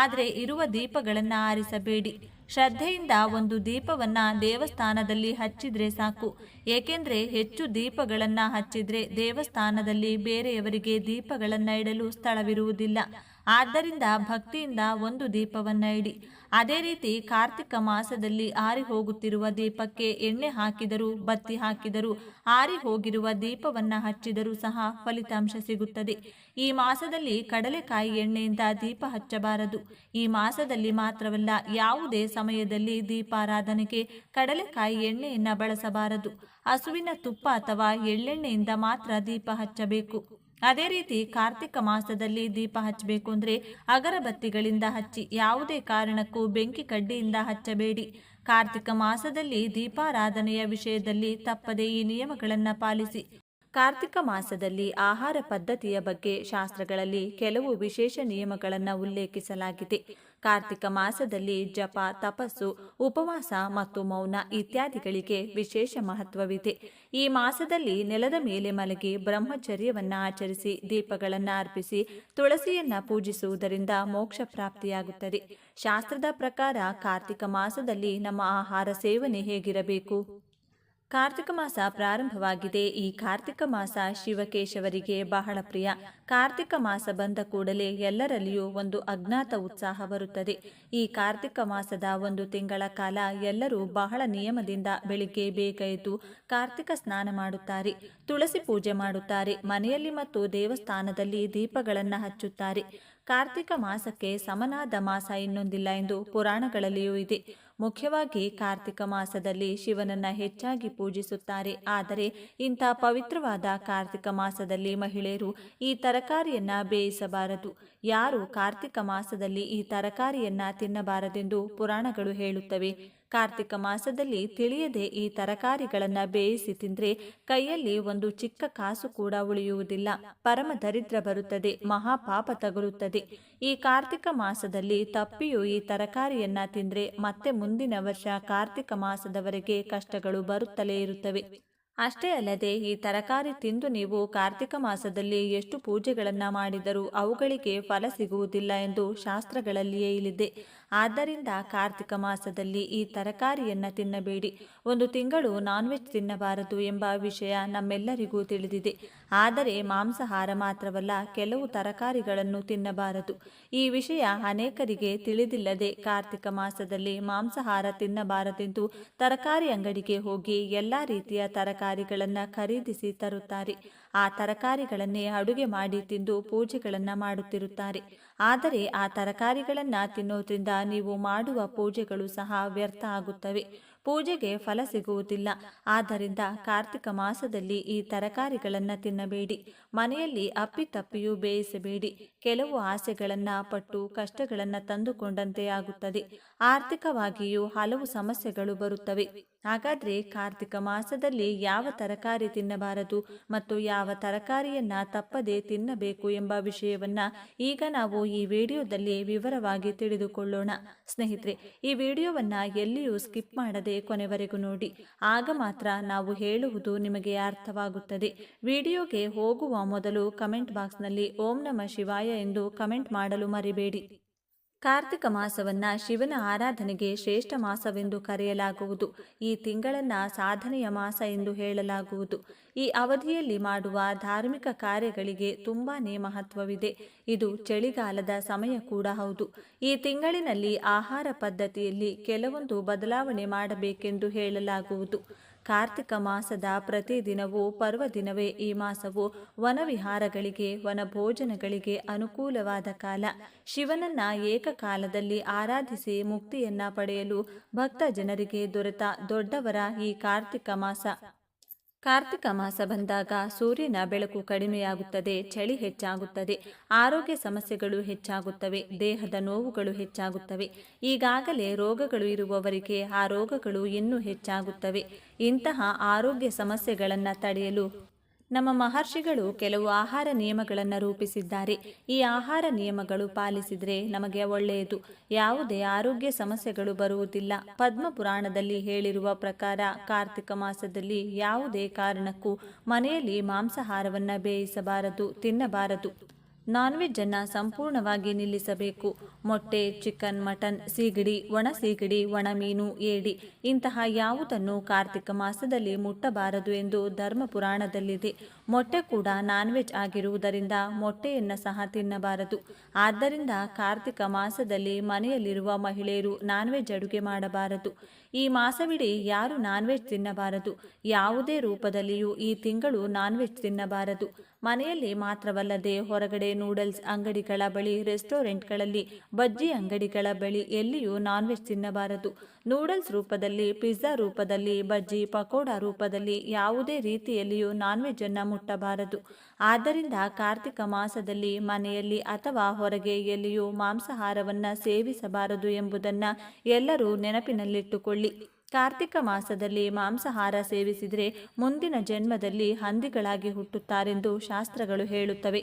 ಆದರೆ ಇರುವ ದೀಪಗಳನ್ನು ಆರಿಸಬೇಡಿ. ಶ್ರದ್ಧೆಯಿಂದ ಒಂದು ದೀಪವನ್ನ ದೇವಸ್ಥಾನದಲ್ಲಿ ಹಚ್ಚಿದ್ರೆ ಸಾಕು. ಏಕೆಂದ್ರೆ ಹೆಚ್ಚು ದೀಪಗಳನ್ನ ಹಚ್ಚಿದ್ರೆ ದೇವಸ್ಥಾನದಲ್ಲಿ ಬೇರೆಯವರಿಗೆ ದೀಪಗಳನ್ನ ಇಡಲು ಸ್ಥಳವಿರುವುದಿಲ್ಲ. ಆದ್ದರಿಂದ ಭಕ್ತಿಯಿಂದ ಒಂದು ದೀಪವನ್ನ ಇಡಿ ಅದೇ ರೀತಿ ಕಾರ್ತಿಕ ಮಾಸದಲ್ಲಿ ಆರಿ ಹೋಗುತ್ತಿರುವ ದೀಪಕ್ಕೆ ಎಣ್ಣೆ ಹಾಕಿದರೂ, ಬತ್ತಿ ಹಾಕಿದರೂ, ಆರಿ ಹೋಗಿರುವ ದೀಪವನ್ನ ಹಚ್ಚಿದರೂ ಸಹ ಫಲಿತಾಂಶ ಸಿಗುತ್ತದೆ. ಈ ಮಾಸದಲ್ಲಿ ಕಡಲೆಕಾಯಿ ಎಣ್ಣೆಯಿಂದ ದೀಪ ಹಚ್ಚಬಾರದು. ಈ ಮಾಸದಲ್ಲಿ ಮಾತ್ರವಲ್ಲ, ಯಾವುದೇ ಸಮಯದಲ್ಲಿ ದೀಪಾರಾಧನೆಗೆ ಕಡಲೆಕಾಯಿ ಎಣ್ಣೆಯನ್ನ ಬಳಸಬಾರದು. ಹಸುವಿನ ತುಪ್ಪ ಅಥವಾ ಎಳ್ಳೆಣ್ಣೆಯಿಂದ ಮಾತ್ರ ದೀಪ ಹಚ್ಚಬೇಕು. ಅದೇ ರೀತಿ ಕಾರ್ತಿಕ ಮಾಸದಲ್ಲಿ ದೀಪ ಹಚ್ಚಬೇಕು ಅಂದರೆ ಅಗರಬತ್ತಿಗಳಿಂದ ಹಚ್ಚಿ ಯಾವುದೇ ಕಾರಣಕ್ಕೂ ಬೆಂಕಿ ಕಡ್ಡಿಯಿಂದ ಹಚ್ಚಬೇಡಿ. ಕಾರ್ತಿಕ ಮಾಸದಲ್ಲಿ ದೀಪಾರಾಧನೆಯ ವಿಷಯದಲ್ಲಿ ತಪ್ಪದೇ ಈ ನಿಯಮಗಳನ್ನು ಪಾಲಿಸಿ. ಕಾರ್ತಿಕ ಮಾಸದಲ್ಲಿ ಆಹಾರ ಪದ್ಧತಿಯ ಬಗ್ಗೆ ಶಾಸ್ತ್ರಗಳಲ್ಲಿ ಕೆಲವು ವಿಶೇಷ ನಿಯಮಗಳನ್ನು ಉಲ್ಲೇಖಿಸಲಾಗಿದೆ. ಕಾರ್ತಿಕ ಮಾಸದಲ್ಲಿ ಜಪ, ತಪಸ್ಸು, ಉಪವಾಸ ಮತ್ತು ಮೌನ ಇತ್ಯಾದಿಗಳಿಗೆ ವಿಶೇಷ ಮಹತ್ವವಿದೆ. ಈ ಮಾಸದಲ್ಲಿ ನೆಲದ ಮೇಲೆ ಮಲಗಿ ಬ್ರಹ್ಮಚರ್ಯವನ್ನು ಆಚರಿಸಿ, ದೀಪಗಳನ್ನು ಅರ್ಪಿಸಿ, ತುಳಸಿಯನ್ನ ಪೂಜಿಸುವುದರಿಂದ ಮೋಕ್ಷ ಪ್ರಾಪ್ತಿಯಾಗುತ್ತದೆ. ಶಾಸ್ತ್ರದ ಪ್ರಕಾರ ಕಾರ್ತಿಕ ಮಾಸದಲ್ಲಿ ನಮ್ಮ ಆಹಾರ ಸೇವನೆ ಹೇಗಿರಬೇಕು? ಕಾರ್ತಿಕ ಮಾಸ ಪ್ರಾರಂಭವಾಗಿದೆ. ಈ ಕಾರ್ತಿಕ ಮಾಸ ಶಿವಕೇಶವರಿಗೆ ಬಹಳ ಪ್ರಿಯ. ಕಾರ್ತಿಕ ಮಾಸ ಬಂದ ಕೂಡಲೇ ಎಲ್ಲರಲ್ಲಿಯೂ ಒಂದು ಅಜ್ಞಾತ ಉತ್ಸಾಹ ಬರುತ್ತದೆ. ಈ ಕಾರ್ತಿಕ ಮಾಸದ ಒಂದು ತಿಂಗಳ ಕಾಲ ಎಲ್ಲರೂ ಬಹಳ ನಿಯಮದಿಂದ ಬೆಳಿಗ್ಗೆ ಬೇಗ ಕಾರ್ತಿಕ ಸ್ನಾನ ಮಾಡುತ್ತಾರೆ. ತುಳಸಿ ಪೂಜೆ ಮಾಡುತ್ತಾರೆ. ಮನೆಯಲ್ಲಿ ಮತ್ತು ದೇವಸ್ಥಾನದಲ್ಲಿ ದೀಪಗಳನ್ನು ಹಚ್ಚುತ್ತಾರೆ. ಕಾರ್ತಿಕ ಮಾಸಕ್ಕೆ ಸಮನಾದ ಮಾಸ ಇನ್ನೊಂದಿಲ್ಲ ಎಂದು ಪುರಾಣಗಳಲ್ಲಿಯೂ ಇದೆ. ಮುಖ್ಯವಾಗಿ ಕಾರ್ತಿಕ ಮಾಸದಲ್ಲಿ ಶಿವನನ್ನ ಹೆಚ್ಚಾಗಿ ಪೂಜಿಸುತ್ತಾರೆ. ಆದರೆ ಇಂಥ ಪವಿತ್ರವಾದ ಕಾರ್ತಿಕ ಮಾಸದಲ್ಲಿ ಮಹಿಳೆಯರು ಈ ತರಕಾರಿಯನ್ನ ಬೇಯಿಸಬಾರದು. ಯಾರು ಕಾರ್ತಿಕ ಮಾಸದಲ್ಲಿ ಈ ತರಕಾರಿಯನ್ನ ತಿನ್ನಬಾರದೆಂದು ಪುರಾಣಗಳು ಹೇಳುತ್ತವೆ. ಕಾರ್ತಿಕ ಮಾಸದಲ್ಲಿ ತಿಳಿಯದೆ ಈ ತರಕಾರಿಗಳನ್ನು ಬೇಯಿಸಿ ತಿಂದ್ರೆ ಕೈಯಲ್ಲಿ ಒಂದು ಚಿಕ್ಕ ಕಾಸು ಕೂಡ ಉಳಿಯುವುದಿಲ್ಲ. ಪರಮ ದರಿದ್ರ ಬರುತ್ತದೆ, ಮಹಾಪಾಪ ತಗುಲುತ್ತದೆ. ಈ ಕಾರ್ತಿಕ ಮಾಸದಲ್ಲಿ ತಪ್ಪಿಯು ಈ ತರಕಾರಿಯನ್ನ ತಿಂದ್ರೆ ಮತ್ತೆ ಮುಂದಿನ ವರ್ಷ ಕಾರ್ತಿಕ ಮಾಸದವರೆಗೆ ಕಷ್ಟಗಳು ಬರುತ್ತಲೇ ಇರುತ್ತವೆ. ಅಷ್ಟೇ ಅಲ್ಲದೆ ಈ ತರಕಾರಿ ತಿಂದು ನೀವು ಕಾರ್ತಿಕ ಮಾಸದಲ್ಲಿ ಎಷ್ಟು ಪೂಜೆಗಳನ್ನು ಮಾಡಿದರೂ ಅವುಗಳಿಗೆ ಫಲ ಸಿಗುವುದಿಲ್ಲ ಎಂದು ಶಾಸ್ತ್ರಗಳಲ್ಲಿಯೇ ಇಲ್ಲಿದೆ. ಆದ್ದರಿಂದ ಕಾರ್ತಿಕ ಮಾಸದಲ್ಲಿ ಈ ತರಕಾರಿಯನ್ನು ತಿನ್ನಬೇಡಿ. ಒಂದು ತಿಂಗಳು ನಾನ್ ವೆಜ್ ತಿನ್ನಬಾರದು ಎಂಬ ವಿಷಯ ನಮ್ಮೆಲ್ಲರಿಗೂ ತಿಳಿದಿದೆ. ಆದರೆ ಮಾಂಸಾಹಾರ ಮಾತ್ರವಲ್ಲ, ಕೆಲವು ತರಕಾರಿಗಳನ್ನು ತಿನ್ನಬಾರದು. ಈ ವಿಷಯ ಅನೇಕರಿಗೆ ತಿಳಿದಿಲ್ಲದೆ ಕಾರ್ತಿಕ ಮಾಸದಲ್ಲಿ ಮಾಂಸಾಹಾರ ತಿನ್ನಬಾರದೆಂದು ತರಕಾರಿ ಅಂಗಡಿಗೆ ಹೋಗಿ ಎಲ್ಲ ರೀತಿಯ ತರಕಾರಿಗಳನ್ನು ಖರೀದಿಸಿ ತರುತ್ತಾರೆ. ಆ ತರಕಾರಿಗಳನ್ನೇ ಅಡುಗೆ ಮಾಡಿ ತಿಂದು ಪೂಜೆಗಳನ್ನು ಮಾಡುತ್ತಿರುತ್ತಾರೆ. ಆದರೆ ಆ ತರಕಾರಿಗಳನ್ನು ತಿನ್ನೋದ್ರಿಂದ ನೀವು ಮಾಡುವ ಪೂಜೆಗಳು ಸಹ ವ್ಯರ್ಥ ಆಗುತ್ತವೆ. ಪೂಜೆಗೆ ಫಲ ಸಿಗುವುದಿಲ್ಲ. ಆದ್ದರಿಂದ ಕಾರ್ತಿಕ ಮಾಸದಲ್ಲಿ ಈ ತರಕಾರಿಗಳನ್ನು ತಿನ್ನಬೇಡಿ. ಮನೆಯಲ್ಲಿ ಅಪ್ಪಿತಪ್ಪಿಯೂ ಬೇಯಿಸಬೇಡಿ. ಕೆಲವು ಆಸೆಗಳನ್ನು ಪಟ್ಟು ಕಷ್ಟಗಳನ್ನು ತಂದುಕೊಂಡಂತೆ ಆಗುತ್ತದೆ. ಆರ್ಥಿಕವಾಗಿಯೂ ಹಲವು ಸಮಸ್ಯೆಗಳು ಬರುತ್ತವೆ. ಹಾಗಾದ್ರೆ ಕಾರ್ತಿಕ ಮಾಸದಲ್ಲಿ ಯಾವ ತರಕಾರಿ ತಿನ್ನಬಾರದು ಮತ್ತು ಯಾವ ತರಕಾರಿಯನ್ನ ತಪ್ಪದೆ ತಿನ್ನಬೇಕು ಎಂಬ ವಿಷಯವನ್ನ ಈಗ ನಾವು ಈ ವಿಡಿಯೋದಲ್ಲಿ ವಿವರವಾಗಿ ತಿಳಿದುಕೊಳ್ಳೋಣ. ಸ್ನೇಹಿತರೆ, ಈ ವಿಡಿಯೋವನ್ನ ಎಲ್ಲಿಯೂ ಸ್ಕಿಪ್ ಮಾಡದೆ ಕೊನೆವರೆಗೂ ನೋಡಿ. ಆಗ ಮಾತ್ರ ನಾವು ಹೇಳುವುದು ನಿಮಗೆ ಅರ್ಥವಾಗುತ್ತದೆ. ವಿಡಿಯೋಗೆ ಹೋಗುವ ಮೊದಲು ಕಮೆಂಟ್ ಬಾಕ್ಸ್ನಲ್ಲಿ ಓಂ ನಮ ಶಿವಾಯ ಎಂದು ಕಮೆಂಟ್ ಮಾಡಲು ಮರಿಬೇಡಿ. ಕಾರ್ತಿಕ ಮಾಸವನ್ನ ಶಿವನ ಆರಾಧನೆಗೆ ಶ್ರೇಷ್ಠ ಮಾಸವೆಂದು ಕರೆಯಲಾಗುವುದು. ಈ ತಿಂಗಳನ್ನ ಸಾಧನೆಯ ಮಾಸ ಎಂದು ಹೇಳಲಾಗುವುದು. ಈ ಅವಧಿಯಲ್ಲಿ ಮಾಡುವ ಧಾರ್ಮಿಕ ಕಾರ್ಯಗಳಿಗೆ ತುಂಬಾನೇ ಮಹತ್ವವಿದೆ. ಇದು ಚಳಿಗಾಲದ ಸಮಯ ಕೂಡ ಹೌದು. ಈ ತಿಂಗಳಿನಲ್ಲಿ ಆಹಾರ ಪದ್ಧತಿಯಲ್ಲಿ ಕೆಲವೊಂದು ಬದಲಾವಣೆ ಮಾಡಬೇಕೆಂದು ಹೇಳಲಾಗುವುದು. ಕಾರ್ತಿಕ ಮಾಸದ ಪ್ರತಿದಿನವೂ ಪರ್ವದಿನವೇ ಈ ಮಾಸವು ವನವಿಹಾರಗಳಿಗೆ, ವನಭೋಜನಗಳಿಗೆ ಅನುಕೂಲವಾದ ಕಾಲ. ಶಿವನನ್ನ ಏಕಕಾಲದಲ್ಲಿ ಆರಾಧಿಸಿ ಮುಕ್ತಿಯನ್ನ ಪಡೆಯಲು ಭಕ್ತ ಜನರಿಗೆ ದೊರೆತ ದೊಡ್ಡವರ ಈ ಕಾರ್ತಿಕ ಮಾಸ. ಕಾರ್ತಿಕ ಮಾಸ ಬಂದಾಗ ಸೂರ್ಯನ ಬೆಳಕು ಕಡಿಮೆಯಾಗುತ್ತದೆ, ಚಳಿ ಹೆಚ್ಚಾಗುತ್ತದೆ, ಆರೋಗ್ಯ ಸಮಸ್ಯೆಗಳು ಹೆಚ್ಚಾಗುತ್ತವೆ, ದೇಹದ ನೋವುಗಳು ಹೆಚ್ಚಾಗುತ್ತವೆ. ಈಗಾಗಲೇ ರೋಗಗಳು ಇರುವವರಿಗೆ ಆ ರೋಗಗಳು ಇನ್ನೂ ಹೆಚ್ಚಾಗುತ್ತವೆ. ಇಂತಹ ಆರೋಗ್ಯ ಸಮಸ್ಯೆಗಳನ್ನು ತಡೆಯಲು ನಮ್ಮ ಮಹರ್ಷಿಗಳು ಕೆಲವು ಆಹಾರ ನಿಯಮಗಳನ್ನು ರೂಪಿಸಿದ್ದಾರೆ. ಈ ಆಹಾರ ನಿಯಮಗಳು ಪಾಲಿಸಿದರೆ ನಮಗೆ ಒಳ್ಳೆಯದು. ಯಾವುದೇ ಆರೋಗ್ಯ ಸಮಸ್ಯೆಗಳು ಬರುವುದಿಲ್ಲ. ಪದ್ಮ ಪುರಾಣದಲ್ಲಿ ಹೇಳಿರುವ ಪ್ರಕಾರ ಕಾರ್ತಿಕ ಮಾಸದಲ್ಲಿ ಯಾವುದೇ ಕಾರಣಕ್ಕೂ ಮನೆಯಲ್ಲಿ ಮಾಂಸಾಹಾರವನ್ನು ಬೇಯಿಸಬಾರದು, ತಿನ್ನಬಾರದು. ನಾನ್ ವೆಜ್ ಅನ್ನ ಸಂಪೂರ್ಣವಾಗಿ ನಿಲ್ಲಿಸಬೇಕು. ಮೊಟ್ಟೆ, ಚಿಕನ್, ಮಟನ್, ಸೀಗಡಿ, ಒಣ ಸೀಗಡಿ, ಒಣ ಮೀನು, ಏಡಿ ಇಂತಹ ಯಾವುದನ್ನು ಕಾರ್ತಿಕ ಮಾಸದಲ್ಲಿ ಮುಟ್ಟಬಾರದು ಎಂದು ಧರ್ಮ ಪುರಾಣದಲ್ಲಿದೆ. ಮೊಟ್ಟೆ ಕೂಡ ನಾನ್ ವೆಜ್ ಆಗಿರುವುದರಿಂದ ಮೊಟ್ಟೆಯನ್ನು ಸಹ ತಿನ್ನಬಾರದು. ಆದ್ದರಿಂದ ಕಾರ್ತಿಕ ಮಾಸದಲ್ಲಿ ಮನೆಯಲ್ಲಿರುವ ಮಹಿಳೆಯರು ನಾನ್ ವೆಜ್ ಅಡುಗೆ ಮಾಡಬಾರದು. ಈ ಮಾಸವಿಡೀ ಯಾರು ನಾನ್ ವೆಜ್ ತಿನ್ನಬಾರದು? ಯಾವುದೇ ರೂಪದಲ್ಲಿಯೂ ಈ ತಿಂಗಳು ನಾನ್ ವೆಜ್ ತಿನ್ನಬಾರದು. ಮನೆಯಲ್ಲಿ ಮಾತ್ರವಲ್ಲದೆ ಹೊರಗಡೆ ನೂಡಲ್ಸ್ ಅಂಗಡಿಗಳ ಬಳಿ, ರೆಸ್ಟೋರೆಂಟ್ಗಳಲ್ಲಿ ಬಜ್ಜಿ ಅಂಗಡಿಗಳ ಬಳಿ ಎಲ್ಲಿಯೂ ನಾನ್ ವೆಜ್ ತಿನ್ನಬಾರದು. ನೂಡಲ್ಸ್ ರೂಪದಲ್ಲಿ, ಪಿಜ್ಜಾ ರೂಪದಲ್ಲಿ, ಬಜ್ಜಿ ಪಕೋಡ ರೂಪದಲ್ಲಿ ಯಾವುದೇ ರೀತಿಯಲ್ಲಿಯೂ ನಾನ್ ವೆಜ್ ಅನ್ನು ಮುಟ್ಟಬಾರದು. ಆದ್ದರಿಂದ ಕಾರ್ತಿಕ ಮಾಸದಲ್ಲಿ ಮನೆಯಲ್ಲಿ ಅಥವಾ ಹೊರಗೆ ಎಲ್ಲಿಯೂ ಮಾಂಸಾಹಾರವನ್ನು ಸೇವಿಸಬಾರದು ಎಂಬುದನ್ನ ಎಲ್ಲರೂ ನೆನಪಿನಲ್ಲಿಟ್ಟುಕೊಳ್ಳಿ. ಕಾರ್ತಿಕ ಮಾಸದಲ್ಲಿ ಮಾಂಸಾಹಾರ ಸೇವಿಸಿದರೆ ಮುಂದಿನ ಜನ್ಮದಲ್ಲಿ ಹಂದಿಗಳಾಗಿ ಹುಟ್ಟುತ್ತಾರೆಂದು ಶಾಸ್ತ್ರಗಳು ಹೇಳುತ್ತವೆ.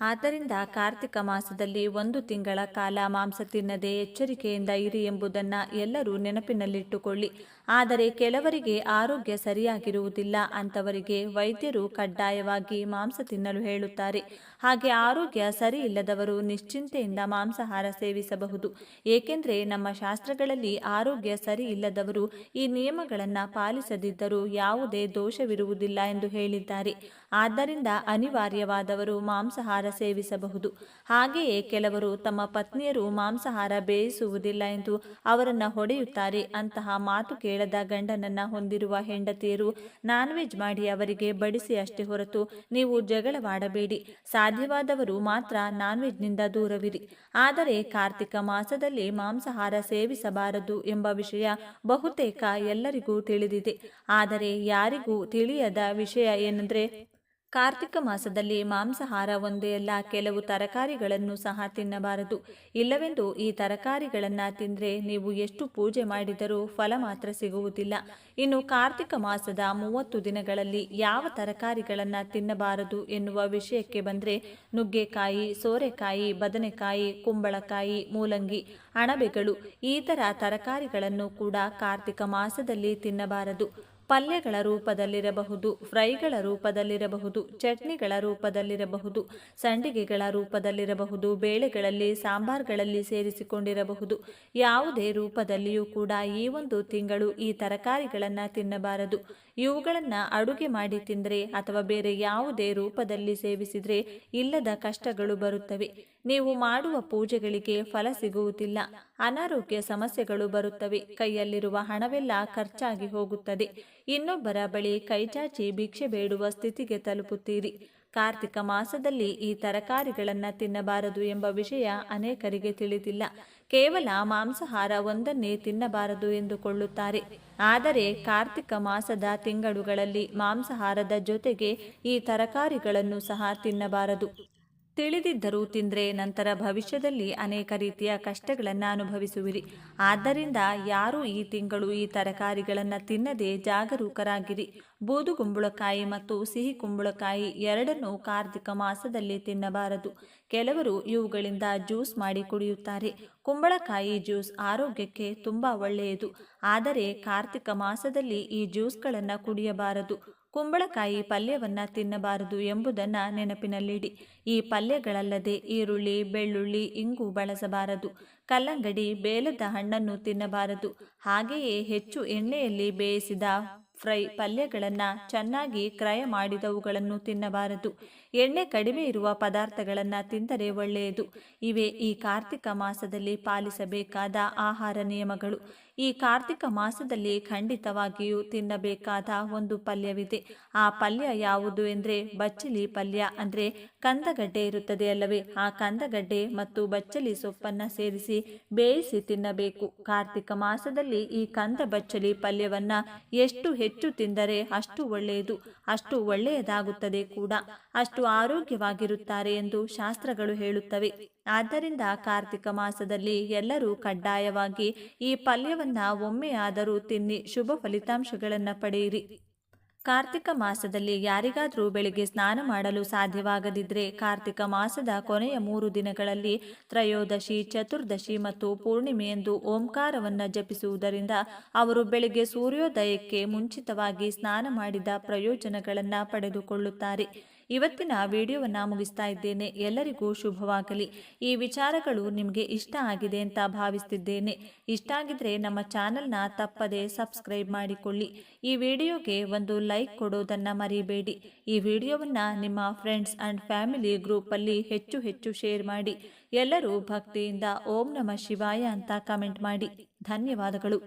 ಆದ್ದರಿಂದ ಕಾರ್ತಿಕ ಮಾಸದಲ್ಲಿ ಒಂದು ತಿಂಗಳ ಕಾಲ ಮಾಂಸ ತಿನ್ನದೆ ಎಚ್ಚರಿಕೆಯಿಂದ ಇರಿ ಎಂಬುದನ್ನು ಎಲ್ಲರೂ ನೆನಪಿನಲ್ಲಿಟ್ಟುಕೊಳ್ಳಿ. ಆದರೆ ಕೆಲವರಿಗೆ ಆರೋಗ್ಯ ಸರಿಯಾಗಿರುವುದಿಲ್ಲ ಅಂತವರಿಗೆ ವೈದ್ಯರು ಕಡ್ಡಾಯವಾಗಿ ಮಾಂಸ ತಿನ್ನಲು ಹೇಳುತ್ತಾರೆ. ಹಾಗೆ ಆರೋಗ್ಯ ಸರಿ ಇಲ್ಲದವರು ನಿಶ್ಚಿಂತೆಯಿಂದ ಮಾಂಸಾಹಾರ ಸೇವಿಸಬಹುದು. ಏಕೆಂದರೆ ನಮ್ಮ ಶಾಸ್ತ್ರಗಳಲ್ಲಿ ಆರೋಗ್ಯ ಸರಿ ಇಲ್ಲದವರು ಈ ನಿಯಮಗಳನ್ನು ಪಾಲಿಸದಿದ್ದರೂ ಯಾವುದೇ ದೋಷವಿರುವುದಿಲ್ಲ ಎಂದು ಹೇಳಿದ್ದಾರೆ. ಆದ್ದರಿಂದ ಅನಿವಾರ್ಯವಾದವರು ಮಾಂಸಾಹಾರ ಸೇವಿಸಬಹುದು. ಹಾಗೆಯೇ ಕೆಲವರು ತಮ್ಮ ಪತ್ನಿಯರು ಮಾಂಸಾಹಾರ ಬೇಯಿಸುವುದಿಲ್ಲ ಎಂದು ಅವರನ್ನು ಹೊಡೆಯುತ್ತಾರೆ. ಅಂತಹ ಮಾತು ಕೇಳದ ಗಂಡನನ್ನ ಹೊಂದಿರುವ ಹೆಂಡತಿಯರು ನಾನ್ ವೆಜ್ ಮಾಡಿ ಅವರಿಗೆ ಬಡಿಸಿ ಅಷ್ಟೇ ಹೊರತು ನೀವು ಜಗಳವಾಡಬೇಡಿ ಸಾಧ್ಯವಾದವರು ಮಾತ್ರ ನಾನ್ ವೆಜ್ನಿಂದ ದೂರವಿರಿ. ಆದರೆ ಕಾರ್ತಿಕ ಮಾಸದಲ್ಲಿ ಮಾಂಸಾಹಾರ ಸೇವಿಸಬಾರದು ಎಂಬ ವಿಷಯ ಬಹುತೇಕ ಎಲ್ಲರಿಗೂ ತಿಳಿದಿದೆ. ಆದರೆ ಯಾರಿಗೂ ತಿಳಿಯದ ವಿಷಯ ಏನೆಂದರೆ ಕಾರ್ತಿಕ ಮಾಸದಲ್ಲಿ ಮಾಂಸಾಹಾರ ಒಂದೇ ಅಲ್ಲ, ಕೆಲವು ತರಕಾರಿಗಳನ್ನು ಸಹ ತಿನ್ನಬಾರದು. ಇಲ್ಲವೆಂದು ಈ ತರಕಾರಿಗಳನ್ನು ತಿಂದರೆ ನೀವು ಎಷ್ಟು ಪೂಜೆ ಮಾಡಿದರೂ ಫಲ ಮಾತ್ರ ಸಿಗುವುದಿಲ್ಲ. ಇನ್ನು ಕಾರ್ತಿಕ ಮಾಸದ ಮೂವತ್ತು ದಿನಗಳಲ್ಲಿ ಯಾವ ತರಕಾರಿಗಳನ್ನು ತಿನ್ನಬಾರದು ಎನ್ನುವ ವಿಷಯಕ್ಕೆ ಬಂದರೆ ನುಗ್ಗೆಕಾಯಿ, ಸೋರೆಕಾಯಿ, ಬದನೆಕಾಯಿ, ಕುಂಬಳಕಾಯಿ, ಮೂಲಂಗಿ, ಅಣಬೆಗಳು ಈ ಥರ ತರಕಾರಿಗಳನ್ನು ಕೂಡ ಕಾರ್ತಿಕ ಮಾಸದಲ್ಲಿ ತಿನ್ನಬಾರದು. ಪಲ್ಯಗಳ ರೂಪದಲ್ಲಿರಬಹುದು, ಫ್ರೈಗಳ ರೂಪದಲ್ಲಿರಬಹುದು, ಚಟ್ನಿಗಳ ರೂಪದಲ್ಲಿರಬಹುದು, ಸಂಡಿಗೆಗಳ ರೂಪದಲ್ಲಿರಬಹುದು, ಬೇಳೆಗಳಲ್ಲಿ, ಸಾಂಬಾರ್ಗಳಲ್ಲಿ ಸೇರಿಸಿಕೊಂಡಿರಬಹುದು. ಯಾವುದೇ ರೂಪದಲ್ಲಿಯೂ ಕೂಡ ಈ ಒಂದು ತಿಂಗಳು ಈ ತರಕಾರಿಗಳನ್ನು ತಿನ್ನಬಾರದು. ಇವುಗಳನ್ನು ಅಡುಗೆ ಮಾಡಿ ತಿಂದರೆ ಅಥವಾ ಬೇರೆ ಯಾವುದೇ ರೂಪದಲ್ಲಿ ಸೇವಿಸಿದರೆ ಇಲ್ಲದ ಕಷ್ಟಗಳು ಬರುತ್ತವೆ. ನೀವು ಮಾಡುವ ಪೂಜೆಗಳಿಗೆ ಫಲ ಸಿಗುವುದಿಲ್ಲ. ಅನಾರೋಗ್ಯ ಸಮಸ್ಯೆಗಳು ಬರುತ್ತವೆ. ಕೈಯಲ್ಲಿರುವ ಹಣವೆಲ್ಲ ಖರ್ಚಾಗಿ ಹೋಗುತ್ತದೆ. ಇನ್ನೊಬ್ಬರ ಬಳಿ ಕೈಚಾಚಿ ಭಿಕ್ಷೆ ಬೇಡುವ ಸ್ಥಿತಿಗೆ ತಲುಪುತ್ತೀರಿ. ಕಾರ್ತಿಕ ಮಾಸದಲ್ಲಿ ಈ ತರಕಾರಿಗಳನ್ನು ತಿನ್ನಬಾರದು ಎಂಬ ವಿಷಯ ಅನೇಕರಿಗೆ ತಿಳಿದಿಲ್ಲ. ಕೇವಲ ಮಾಂಸಾಹಾರ ಒಂದನ್ನೇ ತಿನ್ನಬಾರದು ಎಂದುಕೊಳ್ಳುತ್ತಾರೆ. ಆದರೆ ಕಾರ್ತಿಕ ಮಾಸದ ತಿಂಗಳುಗಳಲ್ಲಿ ಮಾಂಸಾಹಾರದ ಜೊತೆಗೆ ಈ ತರಕಾರಿಗಳನ್ನು ಸಹ ತಿನ್ನಬಾರದು. ತಿಳಿದಿದ್ದರೂ ತಿಂದರೆ ನಂತರ ಭವಿಷ್ಯದಲ್ಲಿ ಅನೇಕ ರೀತಿಯ ಕಷ್ಟಗಳನ್ನು ಅನುಭವಿಸುವಿರಿ. ಆದ್ದರಿಂದ ಯಾರೂ ಈ ತಿಂಗಳು ಈ ತರಕಾರಿಗಳನ್ನು ತಿನ್ನದೆ ಜಾಗರೂಕರಾಗಿರಿ. ಬೂದು ಕುಂಬಳಕಾಯಿ ಮತ್ತು ಸಿಹಿ ಕುಂಬಳಕಾಯಿ ಎರಡನ್ನೂ ಕಾರ್ತಿಕ ಮಾಸದಲ್ಲಿ ತಿನ್ನಬಾರದು. ಕೆಲವರು ಇವುಗಳಿಂದ ಜ್ಯೂಸ್ ಮಾಡಿ ಕುಡಿಯುತ್ತಾರೆ. ಕುಂಬಳಕಾಯಿ ಜ್ಯೂಸ್ ಆರೋಗ್ಯಕ್ಕೆ ತುಂಬ ಒಳ್ಳೆಯದು. ಆದರೆ ಕಾರ್ತಿಕ ಮಾಸದಲ್ಲಿ ಈ ಜ್ಯೂಸ್ಗಳನ್ನು ಕುಡಿಯಬಾರದು. ಕುಂಬಳಕಾಯಿ ಪಲ್ಯವನ್ನು ತಿನ್ನಬಾರದು ಎಂಬುದನ್ನ ನೆನಪಿನಲ್ಲಿಡಿ. ಈ ಪಲ್ಯಗಳಲ್ಲದೆ ಈರುಳ್ಳಿ, ಬೆಳ್ಳುಳ್ಳಿ, ಇಂಗು ಬಳಸಬಾರದು. ಕಲ್ಲಂಗಡಿ ಬೇಲದ ಹಣ್ಣನ್ನು ತಿನ್ನಬಾರದು. ಹಾಗೆಯೇ ಹೆಚ್ಚು ಎಣ್ಣೆಯಲ್ಲಿ ಬೇಯಿಸಿದ ಫ್ರೈ ಪಲ್ಯಗಳನ್ನು ಚೆನ್ನಾಗಿ ಕ್ರಯ ಮಾಡಿದವುಗಳನ್ನು ತಿನ್ನಬಾರದು. ಎಣ್ಣೆ ಕಡಿಮೆ ಇರುವ ಪದಾರ್ಥಗಳನ್ನು ತಿಂದರೆ ಒಳ್ಳೆಯದು. ಇವೆ ಈ ಕಾರ್ತಿಕ ಮಾಸದಲ್ಲಿ ಪಾಲಿಸಬೇಕಾದ ಆಹಾರ ನಿಯಮಗಳು. ಈ ಕಾರ್ತಿಕ ಮಾಸದಲ್ಲಿ ಖಂಡಿತವಾಗಿಯೂ ತಿನ್ನಬೇಕಾದ ಒಂದು ಪಲ್ಯವಿದೆ. ಆ ಪಲ್ಯ ಯಾವುದು ಎಂದರೆ ಬಚ್ಚಲಿ ಪಲ್ಯ ಅಂದರೆ ಕಂದಗಡ್ಡೆ ಇರುತ್ತದೆ ಅಲ್ಲವೇ? ಆ ಕಂದಗಡ್ಡೆ ಮತ್ತು ಬಚ್ಚಲಿ ಸೊಪ್ಪನ್ನು ಸೇರಿಸಿ ಬೇಯಿಸಿ ತಿನ್ನಬೇಕು. ಕಾರ್ತಿಕ ಮಾಸದಲ್ಲಿ ಈ ಕಂದ ಬಚ್ಚಲಿ ಪಲ್ಯವನ್ನು ಎಷ್ಟು ಹೆಚ್ಚು ತಿಂದರೆ ಅಷ್ಟು ಒಳ್ಳೆಯದು. ಅಷ್ಟು ಒಳ್ಳೆಯದಾಗುತ್ತದೆ ಕೂಡ. ಅಷ್ಟು ಆರೋಗ್ಯವಾಗಿರುತ್ತಾರೆ ಎಂದು ಶಾಸ್ತ್ರಗಳು ಹೇಳುತ್ತವೆ. ಆದ್ದರಿಂದ ಕಾರ್ತಿಕ ಮಾಸದಲ್ಲಿ ಎಲ್ಲರೂ ಕಡ್ಡಾಯವಾಗಿ ಈ ಪಲ್ಯವನ್ನ ಒಮ್ಮೆಯಾದರೂ ತಿನ್ನಿ, ಶುಭ ಫಲಿತಾಂಶಗಳನ್ನು ಪಡೆಯಿರಿ. ಕಾರ್ತಿಕ ಮಾಸದಲ್ಲಿ ಯಾರಿಗಾದರೂ ಬೆಳಿಗ್ಗೆ ಸ್ನಾನ ಮಾಡಲು ಸಾಧ್ಯವಾಗದಿದ್ದರೆ ಕಾರ್ತಿಕ ಮಾಸದ ಕೊನೆಯ ಮೂರು ದಿನಗಳಲ್ಲಿ ತ್ರಯೋದಶಿ, ಚತುರ್ದಶಿ ಮತ್ತು ಪೂರ್ಣಿಮೆಯಂದು ಓಂಕಾರವನ್ನು ಜಪಿಸುವುದರಿಂದ ಅವರು ಬೆಳಿಗ್ಗೆ ಸೂರ್ಯೋದಯಕ್ಕೆ ಮುಂಚಿತವಾಗಿ ಸ್ನಾನ ಮಾಡಿದ ಪ್ರಯೋಜನಗಳನ್ನು ಪಡೆದುಕೊಳ್ಳುತ್ತಾರೆ. ಇವತ್ತಿನ ವಿಡಿಯೋವನ್ನು ಮುಗಿಸ್ತಾ ಇದ್ದೇನೆ. ಎಲ್ಲರಿಗೂ ಶುಭವಾಗಲಿ. ಈ ವಿಚಾರಗಳು ನಿಮಗೆ ಇಷ್ಟ ಆಗಿದೆ ಅಂತ ಭಾವಿಸ್ತಿದ್ದೇನೆ. ಇಷ್ಟ ಆಗಿದ್ರೆ ನಮ್ಮ ಚಾನೆಲ್ನ ತಪ್ಪದೆ ಸಬ್ಸ್ಕ್ರೈಬ್ ಮಾಡಿಕೊಳ್ಳಿ. ಈ ವಿಡಿಯೋಗೆ ಒಂದು ಲೈಕ್ ಕೊಡೋದನ್ನು ಮರಿಬೇಡಿ. ಈ ವಿಡಿಯೋವನ್ನು ನಿಮ್ಮ ಫ್ರೆಂಡ್ಸ್ ಆ್ಯಂಡ್ ಫ್ಯಾಮಿಲಿ ಗ್ರೂಪಲ್ಲಿ ಹೆಚ್ಚು ಹೆಚ್ಚು ಶೇರ್ ಮಾಡಿ. ಎಲ್ಲರೂ ಭಕ್ತಿಯಿಂದ ಓಂ ನಮ ಶಿವಾಯ ಅಂತ ಕಮೆಂಟ್ ಮಾಡಿ. ಧನ್ಯವಾದಗಳು.